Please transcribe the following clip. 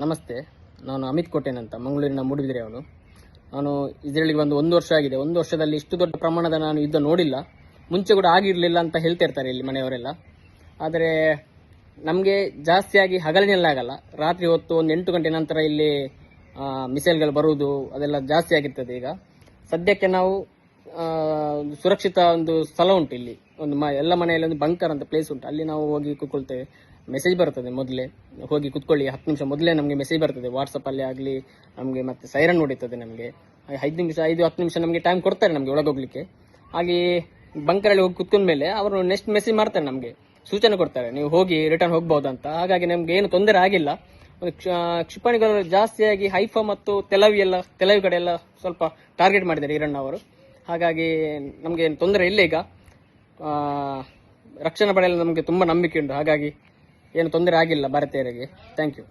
ನಮಸ್ತೆ. ನಾನು ಅಮಿತ್ ಕೋಟೆನ್ ಅಂತ, ಮಂಗಳೂರಿನ ಮೂಡಿಬಿದ್ರೆ ಅವನು. ನಾನು ಇದರಲ್ಲಿ ಬಂದು ಒಂದು ವರ್ಷ ಆಗಿದೆ. ಒಂದು ವರ್ಷದಲ್ಲಿ ಇಷ್ಟು ದೊಡ್ಡ ಪ್ರಮಾಣದ ನಾನು ಯುದ್ಧ ನೋಡಿಲ್ಲ. ಮುಂಚೆ ಕೂಡ ಆಗಿರಲಿಲ್ಲ ಅಂತ ಹೇಳ್ತಾ ಇರ್ತಾರೆ ಇಲ್ಲಿ ಮನೆಯವರೆಲ್ಲ. ಆದರೆ ನಮಗೆ ಜಾಸ್ತಿಯಾಗಿ ಹಗಲಿನಲ್ಲಾಗಲ್ಲ. ರಾತ್ರಿ ಹೊತ್ತು ಒಂದು ಎಂಟು ಗಂಟೆ ನಂತರ ಇಲ್ಲಿ ಮಿಸೈಲ್ಗಳು ಬರುವುದು, ಅದೆಲ್ಲ ಜಾಸ್ತಿ ಆಗಿರ್ತದೆ ಈಗ. ಸದ್ಯಕ್ಕೆ ನಾವು ಸುರಕ್ಷಿತ ಒಂದು ಸ್ಥಳ ಉಂಟು ಇಲ್ಲಿ. ಒಂದು ಮ ಎಲ್ಲ ಮನೆಯಲ್ಲಿ ಒಂದು ಬಂಕರ್ ಅಂತ ಪ್ಲೇಸ್ ಉಂಟು. ಅಲ್ಲಿ ನಾವು ಹೋಗಿ ಕೂತ್ಕೊಳ್ತೇವೆ. ಮೆಸೇಜ್ ಬರ್ತದೆ ಮೊದಲೇ. ಹೋಗಿ ಕುತ್ಕೊಳ್ಳಿ, ಹತ್ತು ನಿಮಿಷ ಮೊದಲೇ ನಮಗೆ ಮೆಸೇಜ್ ಬರ್ತದೆ. ವಾಟ್ಸಪ್ಪಲ್ಲಿ ಆಗಲಿ, ನಮಗೆ ಮತ್ತೆ ಸೈರನ್ ಹೊಡಿತದೆ ನಮಗೆ. ಐದು ನಿಮಿಷ, ಐದು ಹತ್ತು ನಿಮಿಷ ನಮಗೆ ಟೈಮ್ ಕೊಡ್ತಾರೆ ನಮಗೆ ಒಳಗೋಗ್ಲಿಕ್ಕೆ. ಹಾಗೆ ಬಂಕರಲ್ಲಿ ಹೋಗಿ ಕೂತ್ಕೊಂಡ ಮೇಲೆ ಅವರು ನೆಕ್ಸ್ಟ್ ಮೆಸೇಜ್ ಮಾಡ್ತಾರೆ ನಮಗೆ. ಸೂಚನೆ ಕೊಡ್ತಾರೆ, ನೀವು ಹೋಗಿ ರಿಟರ್ನ್ ಹೋಗ್ಬೋದು ಅಂತ. ಹಾಗಾಗಿ ನಮಗೆ ಏನು ತೊಂದರೆ ಆಗಿಲ್ಲ. ಕ್ಷಿಪಣಿಗಳು ಜಾಸ್ತಿಯಾಗಿ ಹೈಫಾ ಮತ್ತು ತೆಲವಿ ಎಲ್ಲ, ತೆಲವಿ ಕಡೆ ಎಲ್ಲ ಸ್ವಲ್ಪ ಟಾರ್ಗೆಟ್ ಮಾಡಿದ್ದಾರೆ ಈರಣ್ಣ ಅವರು. ಹಾಗಾಗಿ ನಮಗೆ ತೊಂದರೆ ಇಲ್ಲ ಈಗ. ರಕ್ಷಣಾ ಪಡೆಯಲು ನಮಗೆ ತುಂಬ ನಂಬಿಕೆ ಉಂಟು. ಹಾಗಾಗಿ ಏನು ತೊಂದರೆ ಆಗಿಲ್ಲ ಭಾರತೀಯರಿಗೆ. Thank you